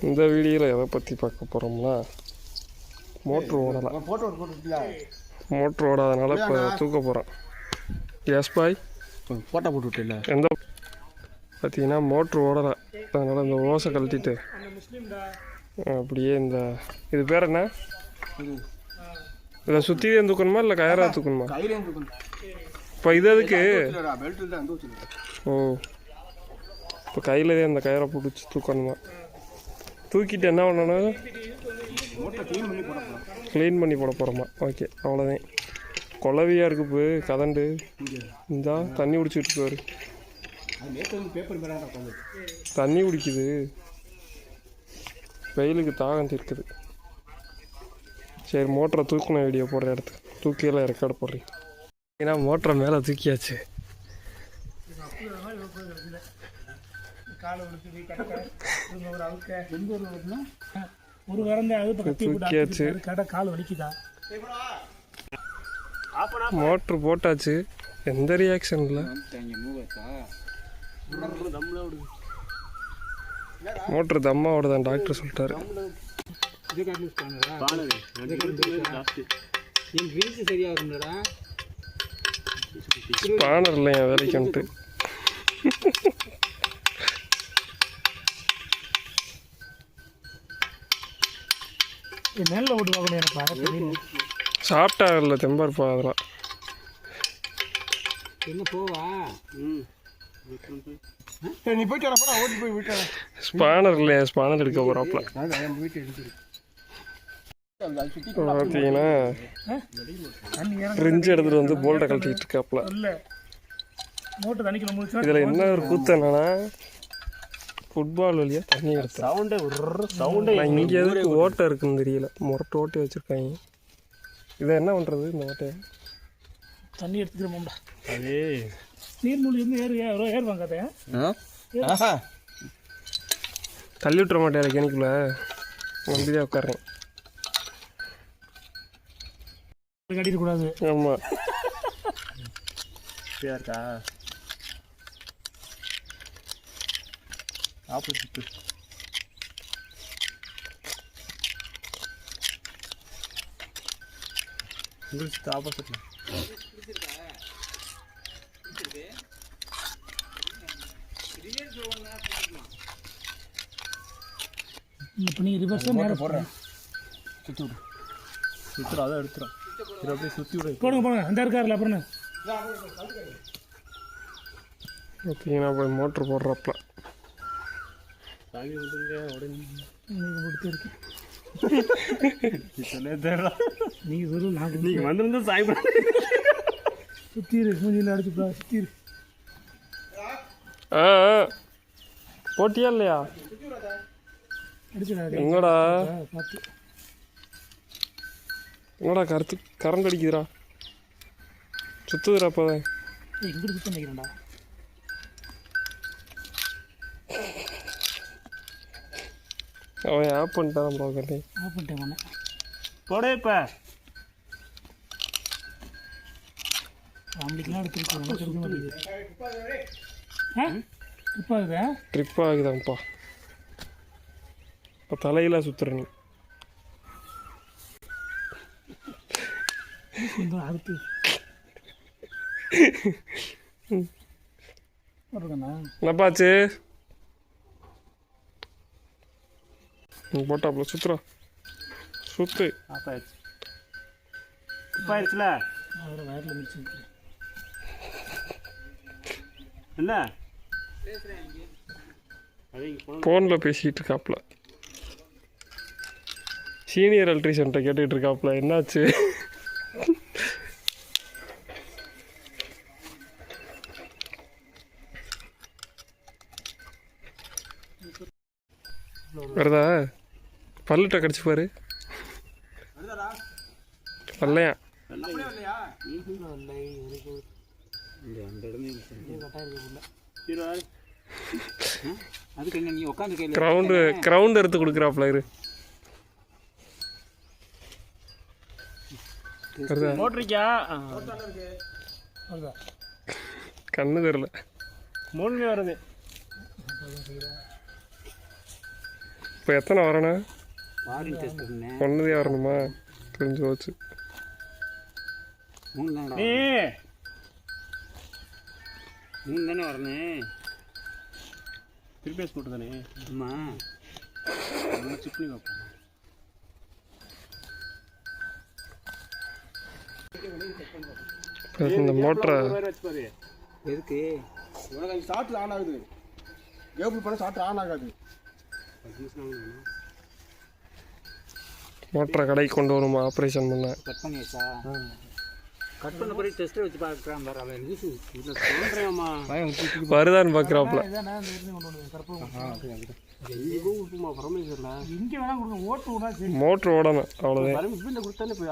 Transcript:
இந்த வீடியோவில் எதை பற்றி பார்க்க போகிறோம்னா மோட்ரு போட்டுல மோட்ரு ஓடாதனால இப்போ தூக்க போகிறோம் எஸ் பாய் போட்டோ போட்டு விட்டுல எந்த பார்த்தீங்கன்னா மோட்ரு ஓடலை. அதனால் இந்த ஓசை கழட்டிட்டு அப்படியே இந்த இது பேர் என்ன? இதை. சுற்றி தூக்கணுமா இல்லை கயரா தூக்கணுமா? இப்போ இது வச்சிருக்க ஓ. இப்போ கையில் அந்த கயிறை பிடிச்சி தூக்கணுமா? தூக்கிட்டு என்ன பண்ணணும் மூட்டை க்ளீன் பண்ணி போட போகிறோமா ஓகே அவ்வளோதான் குளவியாக இருக்கு இப்போ கதண்டு. இந்தா தண்ணி குடிச்சிட்டு போரு. அது நேற்று வந்து பேப்பர் மேலே உட்காந்து தண்ணி குடிக்குது. வெயிலுக்கு தாகம் தீர்க்குது. சரி மோட்டரை தூக்குன வீடியோ போடுற இடத்துக்கு. தூக்கியெல்லாம் ரெக்கார்டு போடுறேன் ஏன்னா மோட்டரை மேலே தூக்கியாச்சு. காலை கட்ட ஒரு அவுக்க ஒரு ஒரு வரந்த போட்டு கால் வலிக்குதா? மோட்ரு போட்டாச்சு. எந்த ரியாக்ஷன் இல்லை மோட்ரு தம்மா ஓடுதான் டாக்டர் சொல்லிட்டாரு. ஸ்பானர் இல்லை என் வேலைக்கு வந்துட்டு. மேல ஓட்டு பார்க்கணும் எனப்பா தெரியல. சாப்பிட்டா இல்லை தெம்பாருப்பா அதெல்லாம். என்ன போவா? நீ போயிட்டு வரப்போ ஓடி போய் விட்டுறேன் ஸ்பானர் இல்லையா? ஸ்பானர் எடுக்க வீட்டு சுத்தி பார்த்தீங்கன்னா தண்ணி இறங்க ஃப்ரிட்ஜ் எடுத்துகிட்டு வந்து போல்ட்டை தண்ணிக்குள்ள முடிச்சா இதில் என்ன ஒரு கூத்து என்னன்னா ஃபுட்பால் வழியாக தண்ணி எடுத்தேன் சவுண்டே சவுண்டே. இங்கே எதுக்கு ஓட்டை இருக்குன்னு தெரியல. முரட்டு ஓட்டை வச்சுருக்காங்க. இதை என்ன பண்ணுறது இந்த ஓட்டையை? தண்ணி எடுத்துக்கிறோம்டா அதே. நீர்மூழ்கி இருந்து ஏறு ஏறு ஏறு. வாங்காத ஆஹா. தள்ளி விட்டுற மாட்டேன் கிணக்குள்ள. வந்து தான் உட்காறேன் கட்டிடக்கூடாது ஆமாம் ஃப்ரீயா இருக்கா ஆப்போசிட் உங்களுக்கு ஆப்போசிட்ல இப்போ நீ ரிவர்ஸாக நேரம் போடுறேன். சுற்றி விடு. சுற்றுறோம் அதான் எடுத்துரும். இது அப்படியே சுற்றி விடு. போடுங்க போடுங்க. அந்த இருக்காருல அப்புறம்? பார்த்தீங்கன்னா போய் மோட்ரு போடுறப்பல சாமி விடுங்க உடனே. தெரியல நீ சொல்லு நான் நீங்கள் வந்திருந்தா சாய் சுத்திரு மூஞ்சியில் அடிச்சுப்பா சுத்திரு ஆ ஆ. போட்டியா இல்லையா? எங்கடா? எங்கடா கருத்து கரண்ட் அடிக்குதுடா? சுத்துதுடா அப்போதான் இங்கிட்டு சுத்தம் நினைக்கிறேன்டா. அவன் ஆப் பண்ணிட்டான் பார்க்கறேன் ஆஃப் பண்ணிட்டேன் உடனே போடே இப்போ. ஃபேமிலிக்கெலாம் எடுத்துருக்கு எனக்கு எடுக்க மாட்டேங்குது. ஆ? இப்போ ஆகுதா? ட்ரிப் ஆகுதான்ப்பா. இப்போ தலையில சுத்துற நீ. அடுத்து என்னப்பாச்சு நீ போட்டாப்புல சுத்துறா. சுத்து. அவரை வயரில் என்ன? இங்கே போன ஃபோனில் பேசிகிட்டு இருக்காப்புல சீனியர் எலக்ட்ரிஷியன்ட்ட கேட்டுட்டு இருக்காப்புல என்னாச்சு வருதா? பல்லுட்ட கடிச்சு பாரு. பல்லையா? கிரவுண்டு கிரவுண்ட் எடுத்து கொடுக்குறாப்புல இரு. கண்ணு தெரில மூணுமே வருது. இப்போ எத்தனை வரணும்? பாருங்க டெஸ்ட் பண்ணேன் ஒன்றதே வரணுமா தெரிஞ்சு போச்சு மூணு தானடா ஏ மூணு தானே வரணும் திருப்பேஸ் போட்டு தானே ஆமா செக் பண்ணி பார்ப்போம் இந்த மோட்டரை எதுக்கு உனக்கு அது ஸ்டார்ட் ஆன் ஆகுது கேபிள் பண்ண ஸ்டார்ட் ஆன் ஆகாது. மோட்டரை கடைக்கு கொண்டு வரணுமா? ஆப்ரேஷன் பண்ண. கட் பண்ணியாச்சா? கட் பண்ண பிறகு டெஸ்ட்டை வச்சு பார்க்குறான் பாரு அவன். நியூஸ் வருதான்னு பார்க்குறாப்புல மோட்ரு ஓடணும் அவ்வளோதான் பரமேஸ்வரில் கொடுத்தாலே இப்போ